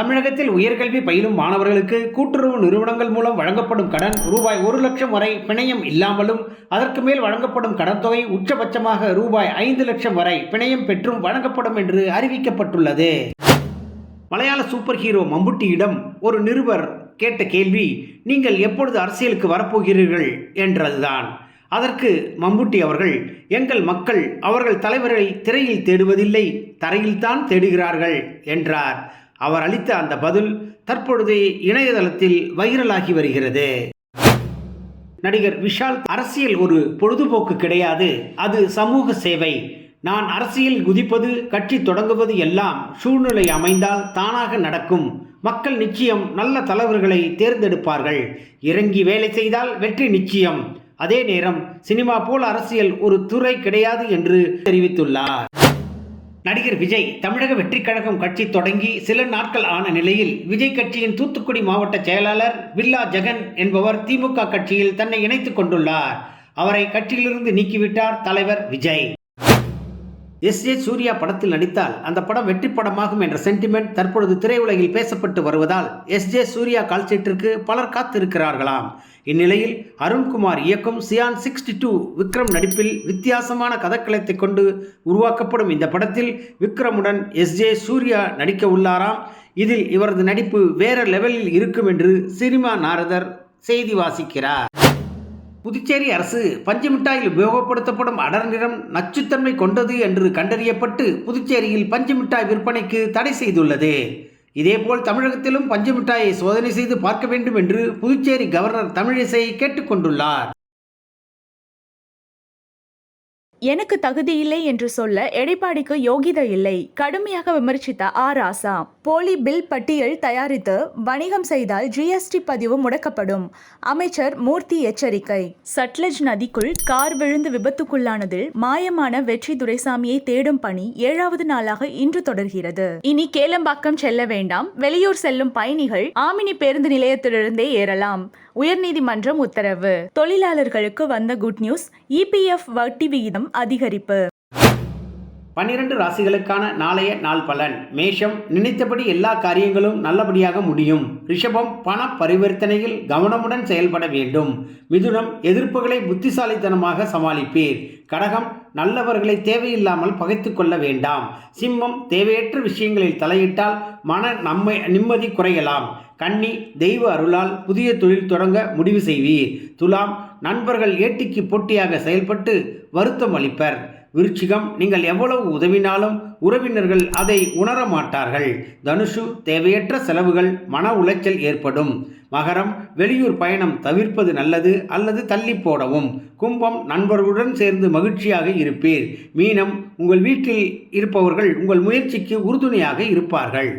தமிழகத்தில் உயர்கல்வி பயிலும் மாணவர்களுக்கு கூட்டுறவு நிறுவனங்கள் மூலம் வழங்கப்படும் கடன் ரூபாய் ஒரு லட்சம் வரை பிணையம் இல்லாமலும் அதற்கு மேல் வழங்கப்படும் கடன் தொகை உச்சபட்சமாக ரூபாய் ஐந்து லட்சம் வரை பிணையம் பெற்றும் வழங்கப்படும் என்று அறிவிக்கப்பட்டுள்ளது. மலையாள சூப்பர் ஹீரோ மம்புட்டியிடம் ஒரு நிருபர் கேட்ட கேள்வி நீங்கள் எப்பொழுது அரசியலுக்கு வரப்போகிறீர்கள்? என்றதுதான். அதற்கு மம்புட்டி அவர்கள் எங்கள் மக்கள் அவர்கள் தலைவரை திரையில் தேடுவதில்லை தரையில்தான் தேடுகிறார்கள் என்றார். அவர் அளித்த அந்த பதில் தற்பொழுது இணையதளத்தில் வைரலாகி வருகிறது. நடிகர் விஷால் அரசியல் ஒரு பொழுதுபோக்கு கிடையாது. அது சமூக சேவை. நான் அரசியல் குதிப்பது கட்சி தொடங்குவது எல்லாம் சூழ்நிலை அமைந்தால் தானாக நடக்கும். மக்கள் நிச்சயம் நல்ல தலைவர்களை தேர்ந்தெடுப்பார்கள். இறங்கி வேலை செய்தால் வெற்றி நிச்சயம். அதே நேரம் சினிமா போல் அரசியல் ஒரு துறை கிடையாது என்று தெரிவித்துள்ளார். நடிகர் விஜய் தமிழக வெற்றிக் கழகம் கட்சி தொடங்கி சில நாட்கள் ஆன நிலையில் விஜய் கட்சியின் தூத்துக்குடி மாவட்ட செயலாளர் வில்லா ஜெகன் என்பவர் திமுக கட்சியில் தன்னை இணைத்துக் கொண்டுள்ளார். அவரை கட்சியிலிருந்து நீக்கிவிட்டார் தலைவர் விஜய். எஸ். ஜே சூர்யா படத்தில் நடித்தால் அந்த படம் வெற்றி படமாகும் என்ற சென்டிமெண்ட் தற்பொழுது திரையுலகில் பேசப்பட்டு வருவதால் எஸ். ஜே. சூர்யா கால்சீட்டிற்கு பலர் காத்திருக்கிறார்களாம். இந்நிலையில் அருண்குமார் இயக்கும் சியான் சிக்ஸ்டி டூ விக்ரம் நடிப்பில் வித்தியாசமான கதக்களத்தை கொண்டு உருவாக்கப்படும் இந்த படத்தில் விக்ரமுடன் எஸ். ஜே. சூர்யா நடிக்க உள்ளாராம். இதில் இவரது நடிப்பு வேற லெவலில் இருக்கும் என்று சினிமா நாரதர் செய்தி வாசிக்கிறார். புதுச்சேரி அரசு பஞ்சமிட்டாயில் உபயோகப்படுத்தப்படும் அடர் நிறம் நச்சுத்தன்மை கொண்டது என்று கண்டறியப்பட்டு புதுச்சேரியில் பஞ்சமிட்டாய் விற்பனைக்கு தடை செய்துள்ளது. இதேபோல் தமிழகத்திலும் பஞ்சு மிட்டாயை சோதனை செய்து பார்க்க வேண்டும் என்று புதுச்சேரி கவர்னர் தமிழிசை கேட்டுக்கொண்டுள்ளார். எனக்கு தகுதி இல்லை என்று சொல்ல எடைப்பாடிக்கு யோகிதை இல்லை. கடுமையாக விமர்சித்த ஆ. ராசா போலி பில் பட்டியல் தயாரித்து வணிகம் செய்தால் ஜிஎஸ்டி பதிவு முடக்கப்படும். அமைச்சர் மூர்த்தி எச்சரிக்கை. சட்லஜ் நதிக்குள் கார் விழுந்து விபத்துக்குள்ளானதில் மாயமான வெற்றி துரைசாமியை தேடும் பணி ஏழாவது நாளாக இன்று தொடர்கிறது. இனி கேளம்பாக்கம் செல்ல வேண்டாம். வெளியூர் செல்லும் பயணிகள் ஆமினி பேருந்து நிலையத்திலிருந்தே ஏறலாம். உயர்நீதிமன்றம் உத்தரவு. தொழிலாளர்களுக்கு வந்த குட் நியூஸ். இபிஎஃப் வட்டி விகிதம் அதிகரிப்பு. பன்னிரண்டு ராசிகளுக்கான நாளைய நாள் பலன். மேஷம் நினைத்தபடி எல்லா காரியங்களும் நல்லபடியாக முடியும். ரிஷபம் பண பரிவர்த்தனையில் கவனமுடன் செயல்பட வேண்டும். மிதுனம் எதிர்ப்புகளை புத்திசாலித்தனமாக சமாளிப்பீர். கடகம் நல்லவர்களை தேவையில்லாமல் பகைத்து கொள்ள வேண்டாம். சிம்மம் தேவையற்ற விஷயங்களில் தலையிட்டால் மன நம்மை நிம்மதி குறையலாம். கன்னி தெய்வ அருளால் புதிய தொழில் தொடங்க முடிவு செய்வீர். துலாம் நண்பர்கள் ஏட்டிக்கு போட்டியாக செயல்பட்டு வருத்தம் அளிப்பர். விருச்சிகம் நீங்கள் எவ்வளவு உதவினாலும் உறவினர்கள் அதை உணர மாட்டார்கள் தனுஷு தேவையற்ற செலவுகள் மன உளைச்சல் ஏற்படும். மகரம் வெளியூர் பயணம் தவிர்ப்பது நல்லது அல்லது தள்ளி போடவும். கும்பம் நண்பர்களுடன் சேர்ந்து மகிழ்ச்சியாக இருப்பீர். மீனம் உங்கள் வீட்டில் இருப்பவர்கள் உங்கள் முயற்சிக்கு உறுதுணையாக இருப்பார்கள்.